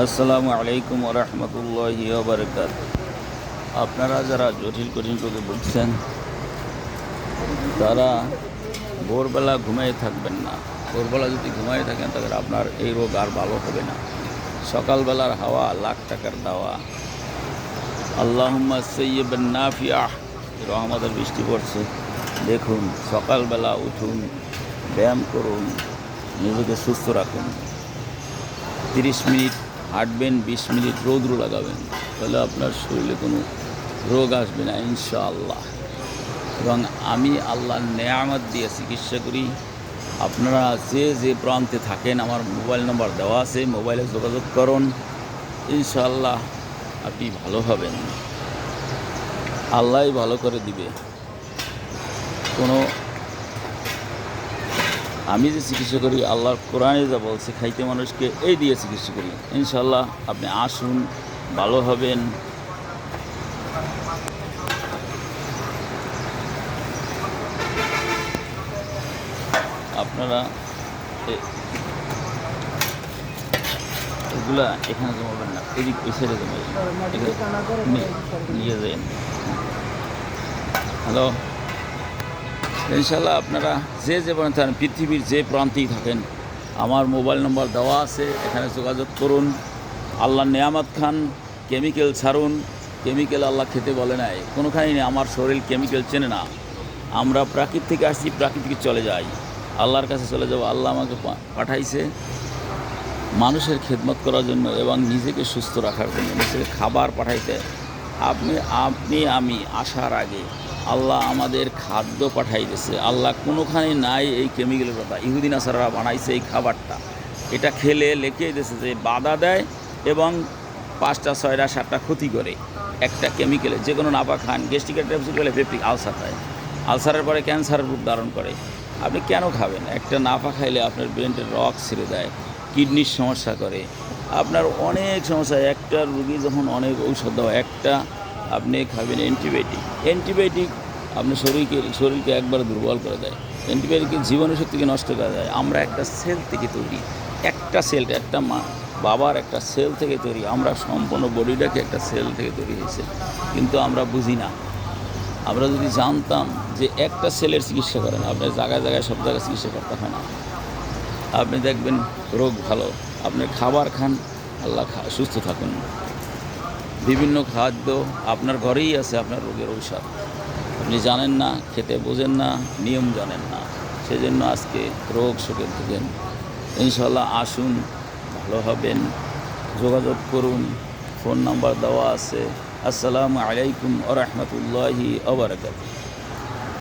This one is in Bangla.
আসসালামু আলাইকুম রহমতুল্লাহ বারকাত আপনারা যারা জটিল কঠিন রোগে ভুগছেন, তারা ভোরবেলা ঘুমিয়ে থাকবেন না। ভোরবেলা যদি ঘুমিয়ে থাকেন, তাহলে আপনার এই রোগ আর ভালো হবে না। সকালবেলার হাওয়া, লাখ টাকার দাওয়া। আল্লাহুম্মা সৈয়বেন নাফিয়া রহমতের বৃষ্টি পড়ছে। দেখুন, সকালবেলা উঠুন, ব্যায়াম করুন, নিজেকে সুস্থ রাখুন। তিরিশ মিনিট হাঁটবেন, বিশ মিনিট রৌদ্র লাগাবেন, তাহলে আপনার শরীরে কোনো রোগ আসবে না, ইনশাআল্লাহ। এবং আমি আল্লাহর নেয়ামত দিয়ে চিকিৎসা করি। আপনারা যে যে প্রান্তে থাকেন, আমার মোবাইল নম্বর দেওয়া আছে, মোবাইলে যোগাযোগ করুন। ইনশাআল্লাহ আপনি ভালো হবেন। আল্লাহই ভালো করে দিবে। কোনো আমি যে চিকিৎসা করি আল্লাহর কোরআনে যা বলছে খাইতে মানুষকে এই দিয়ে চিকিৎসা করি। ইনশাল্লাহ আপনি আসুন ভালো হবেন। আপনারা এগুলা এখানে জমাবেন না এদিক ওই সাইডে জমাবেন নিয়ে যাবেন হ্যালো? ইনশাল্লাহ আপনারা যে যে থাকেন, পৃথিবীর যে প্রান্তেই থাকেন, আমার মোবাইল নম্বর দেওয়া আছে, এখানে যোগাযোগ করুন। আল্লাহ নেয়ামত খান, কেমিক্যাল ছাড়ুন। কেমিক্যাল আল্লাহ খেতে বলে নাই। কোনোখানেই নেই, আমার শরীর কেমিক্যাল চেনে না। আমরা প্রাকৃত থেকে আসছি, প্রাকৃতিক চলে যাই। আল্লাহর কাছে চলে যাব, আল্লাহ আমাকে পাঠাইছে মানুষের খেদমত করার জন্য এবং নিজেকে সুস্থ রাখার জন্য নিজেকে খাবার পাঠাইতে আপনি আপনি, আমি আসার আগে আল্লাহ আমাদের খাদ্য পাঠাইতেছে আল্লাহ কোনোখানে নাই এই কেমিক্যালের কথা। ইহুদিন আসারা বানাইছে এই খাবারটা। এটা খেলে লেখে দিয়েছে যে বাধা দেয় এবং পাঁচটা, ছয়টা, সাতটা ক্ষতি করে। একটা কেমিক্যালে যে কোনো নাপা খান গ্যাস্ট্রিকের ট্যাবলেট খেলে পেপটিক আলসার হয় আলসারের পরে ক্যান্সারের রূপ ধারণ করে। আপনি কেন খাবেন? একটা নাপা খাইলে আপনার ব্রেনের রক ছেড়ে দেয় কিডনির সমস্যা করে। আপনার অনেক সমস্যা একটা রুগী যখন অনেক ঔষধ দেওয়া একটা আপনি খাবেন অ্যান্টিবায়োটিক অ্যান্টিবায়োটিক আপনার শরীরকে শরীরকে একবার দুর্বল করে দেয়। অ্যান্টিবায়োটিকের জীবনী শক্তিকে নষ্ট করে দেয়। আমরা একটা সেল থেকে তৈরি, একটা সেল একটা মা, বাবার একটা সেল থেকে তৈরি। আমরা সম্পূর্ণ বডিটাকে একটা সেল থেকে তৈরি হয়েছে। কিন্তু আমরা বুঝি না। আমরা যদি জানতাম যে একটা সেলের চিকিৎসা করেন আপনার জায়গায় জায়গায় সব জায়গায় চিকিৎসা করতে হয় না। আপনি দেখবেন রোগ ভালো। আপনি খাবার খান, আল্লাহ সুস্থ থাকুন। বিভিন্ন খাদ্য আপনার ঘরেই আছে, আপনার রোগের ঔষধ। আপনি জানেন না, খেতে বোঝেন না, নিয়ম জানেন না। সেজন্য আজকে রোগ শোকে ভুগেন ইনশাল্লাহ আসুন, ভালো হবেন, যোগাযোগ করুন, ফোন নাম্বার দেওয়া আছে। আসসালামু আলাইকুম আ রহমতুল্লাহি আবরকাত